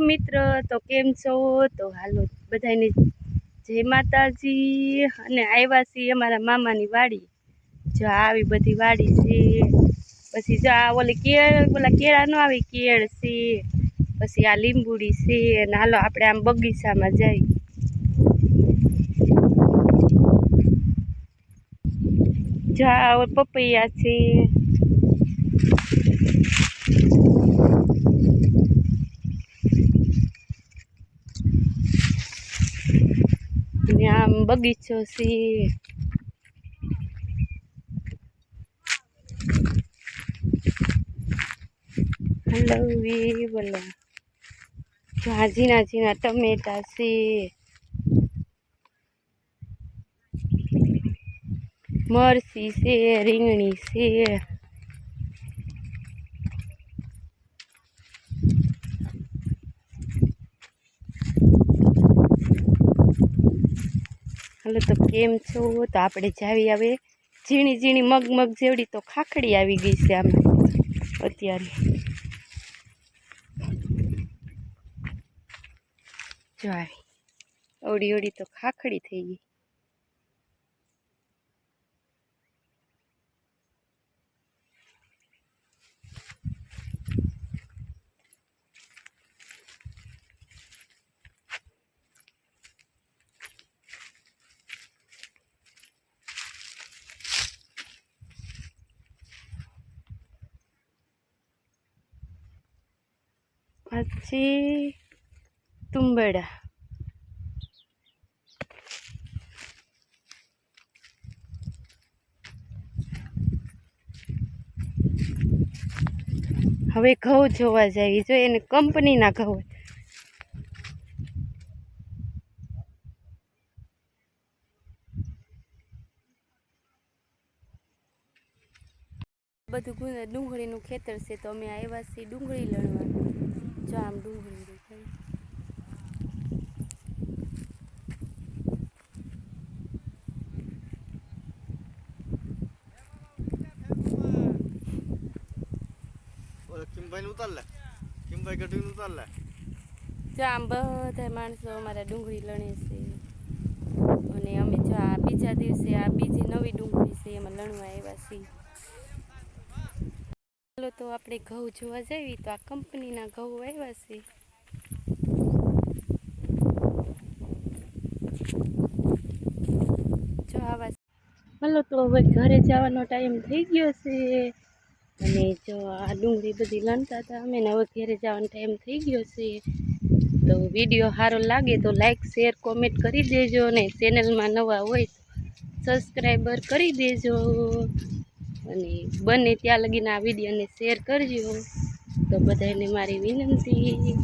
મિત્ર, તો કેમ છો? તો હાલો બધાને જય માતાજી. અને આવ્યા છીએ અમારા મામાની વાડી. જો આવી બધી વાડી છે. પછી જો આ ઓલી કેળ, ઓલા કેળા નો આવી કેળ છે. પછી આ લીંબુડી છે. અને હાલો, આપણે આમ બગીચામાં જઈ જો આ પપૈયા છે ને આમ બગીચો છે. હલો બોલો. ઝીણા ઝીણા ટમેટા છે. મરસી છે રીંગણી છે. હાલો તો કેમ છો? તો આપણે જાવી આવે ઝીણી ઝીણી મગમગ મગ જેવડી તો ખાખડી આવી ગઈ છે આમ અત્યારે. જો આવી. અવડી અવડી તો ખાખડી થઈ ગઈ. પછી તુંબેડા હવે ઘઉં જોવા જાય જો એને કંપનીના ઘઉં બધું ડુંગળીનું ખેતર છે તો અમે આવ્યા છીએ ડુંગળી લણવા. જો આમ ડુંગળી દેખાય કિમભાઈ ગઢવી જો આમ બધા માણસો અમારા ડુંગળી લણે છે. અને અમે જો આ બીજા દિવસે આ બીજી નવી ડુંગળી છે એમાં લણવા આવ્યા છીએ. ચાલો તો આપણે ઘઉં જોવા જઈએ તો આ કંપનીના ઘઉં આવ્યા છે. જો તો હવે ઘરે જવાનો ટાઈમ થઈ ગયો છે. અને જો આ ડુંગળી બધી લણતા હતા, અમે હવે ઘરે જવાનો ટાઈમ થઈ ગયો છે. તો વીડિયો સારો લાગે તો લાઈક શેર કોમેન્ટ કરી દેજો અને ચેનલમાં નવા હોય તો સબસ્ક્રાઈબર કરી દેજો. અને બને ત્યાં લગીને આ વિડીયોને શેર કરજો. તો બધાને મારી વિનંતી.